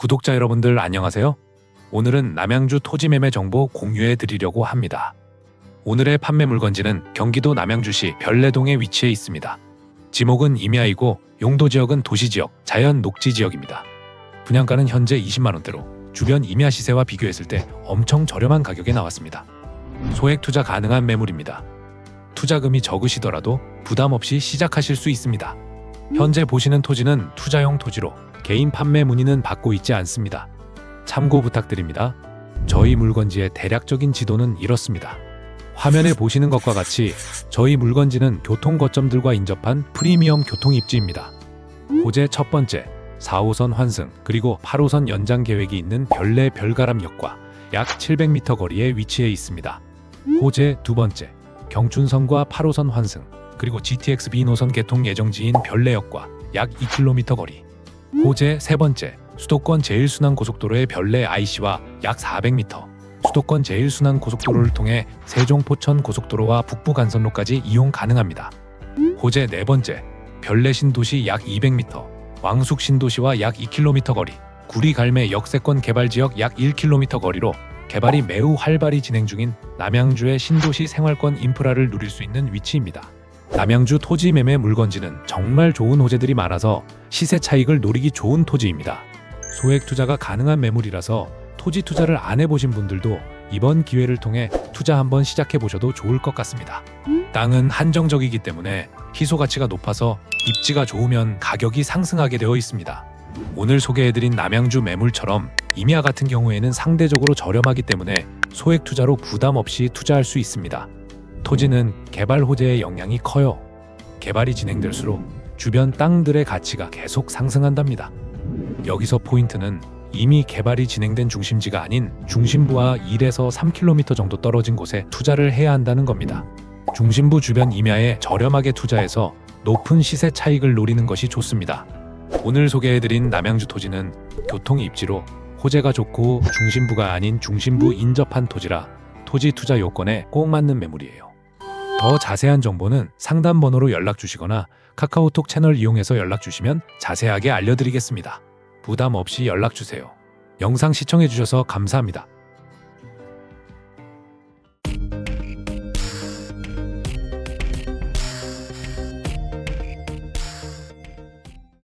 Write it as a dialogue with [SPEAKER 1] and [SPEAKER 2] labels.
[SPEAKER 1] 구독자 여러분들 안녕하세요. 오늘은 남양주 토지 매매 정보 공유해 드리려고 합니다. 오늘의 판매 물건지는 경기도 남양주시 별내동에 위치해 있습니다. 지목은 임야이고 용도 지역은 도시 지역, 자연 녹지 지역입니다. 분양가는 현재 20만 원대로 주변 임야 시세와 비교했을 때 엄청 저렴한 가격에 나왔습니다. 소액 투자 가능한 매물입니다. 투자금이 적으시더라도 부담 없이 시작하실 수 있습니다. 현재 보시는 토지는 투자용 토지로 개인 판매 문의는 받고 있지 않습니다. 참고 부탁드립니다. 저희 물건지의 대략적인 지도는 이렇습니다. 화면에 보시는 것과 같이 저희 물건지는 교통 거점들과 인접한 프리미엄 교통 입지입니다. 호재 첫 번째 4호선 환승 그리고 8호선 연장 계획이 있는 별내 별가람역과 약 700m 거리에 위치해 있습니다. 호재 두 번째 경춘선과 8호선 환승 그리고 GTX B 노선 개통 예정지인 별내역과 약 2km 거리. 호재 세 번째 수도권 제일순환 고속도로의 별내 IC와 약 400m. 수도권 제일순환 고속도로를 통해 세종 포천 고속도로와 북부 간선로까지 이용 가능합니다. 호재 네 번째 별내 신도시 약 200m. 왕숙 신도시와 약 2km 거리. 구리 갈매 역세권 개발 지역 약 1km 거리로 개발이 매우 활발히 진행 중인 남양주의 신도시 생활권 인프라를 누릴 수 있는 위치입니다. 남양주 토지 매매 물건지는 정말 좋은 호재들이 많아서 시세 차익을 노리기 좋은 토지입니다. 소액 투자가 가능한 매물이라서 토지 투자를 안 해보신 분들도 이번 기회를 통해 투자 한번 시작해 보셔도 좋을 것 같습니다. 땅은 한정적이기 때문에 희소 가치가 높아서 입지가 좋으면 가격이 상승하게 되어 있습니다. 오늘 소개해드린 남양주 매물처럼 임야 같은 경우에는 상대적으로 저렴하기 때문에 소액 투자로 부담 없이 투자할 수 있습니다. 토지는 개발 호재의 영향이 커요. 개발이 진행될수록 주변 땅들의 가치가 계속 상승한답니다. 여기서 포인트는 이미 개발이 진행된 중심지가 아닌 중심부와 1에서 3km 정도 떨어진 곳에 투자를 해야 한다는 겁니다. 중심부 주변 임야에 저렴하게 투자해서 높은 시세 차익을 노리는 것이 좋습니다. 오늘 소개해드린 남양주 토지는 교통 입지로 호재가 좋고 중심부가 아닌 중심부 인접한 토지라 토지 투자 요건에 꼭 맞는 매물이에요. 더 자세한 정보는 상담 번호로 연락 주시거나 카카오톡 채널 이용해서 연락 주시면 자세하게 알려드리겠습니다. 부담 없이 연락 주세요. 영상 시청해 주셔서 감사합니다.